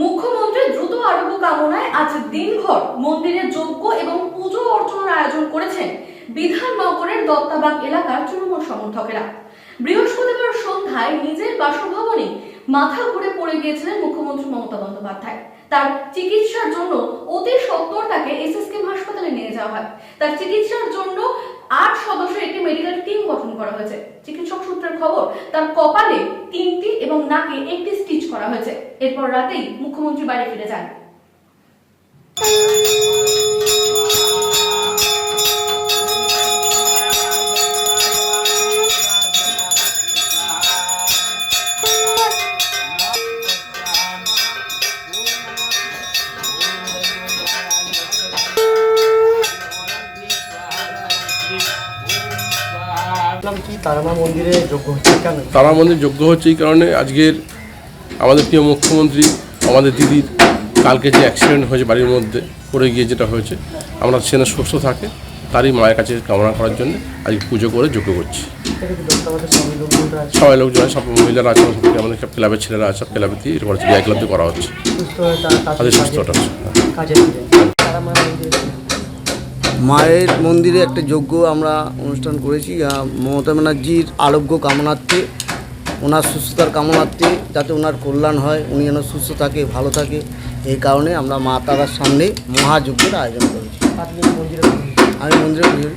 মুখ্যমন্ত্রীর দ্রুত আরোগ্য কামনায় আজ দিনভর মন্দিরে যজ্ঞ এবং পুজো অর্চনার আয়োজন করেছেন বিধাননগরের দত্তাবাগ এলাকার তৃণমূল সমর্থকেরা। বৃহস্পতিবার সন্ধ্যায় নিজের বাসভবনে মাথা ঘুরে পড়ে গিয়েছিলেন মুখ্যমন্ত্রী মমতা বন্দ্যোপাধ্যায়। তার চিকিৎসার জন্য অতি সত্বর তাকে এসএসকেএম হাসপাতালে নিয়ে যাওয়া হয়। তার চিকিৎসার জন্য আট সদস্যের একটি মেডিকেল টিম গঠন করা হয়েছে। সূত্রের খবর। তার কপালে তিনটি এবং নাকে একটি স্টিচ করা হয়েছে। এরপর রাতেই মুখ্যমন্ত্রী বাড়ি ফিরে যান। দেখলাম কি তারামা মন্দিরে যোগ্য হচ্ছে কেন তারা মন্দির যোগ্য হচ্ছে এই কারণে আজকের আমাদের প্রিয় মুখ্যমন্ত্রী আমাদের দিদির কালকে যে অ্যাক্সিডেন্ট হয়েছে বাড়ির মধ্যে পড়ে গিয়ে যেটা হয়েছে আমরা সেখানে সুস্থ থাকে তারই মায়ের কাছে কামনা করার জন্য আজকে পুজো করে যোগ্য করছি সবাই লোকজন সব মহিলারা আছে আমাদের সব ক্লাবের ছেলেরা আছে সব ক্লাবে দিয়ে বিআই ক্লাব দিয়ে করা হচ্ছে হয়ে তাদের সুস্থটা হচ্ছে কাজে ফিরে তারামা মন্দিরে মায়ের মন্দিরে একটা যজ্ঞ আমরা অনুষ্ঠান করেছি মমতা ব্যানার্জির আরোগ্য কামনার্থে ওনার সুস্থতার কামনার্থে যাতে ওনার কল্যাণ হয় উনি যেন সুস্থ থাকে ভালো থাকে। এই কারণে আমরা মা তারার সামনে মহাযজ্ঞের আয়োজন করেছি। আমি মন্দিরে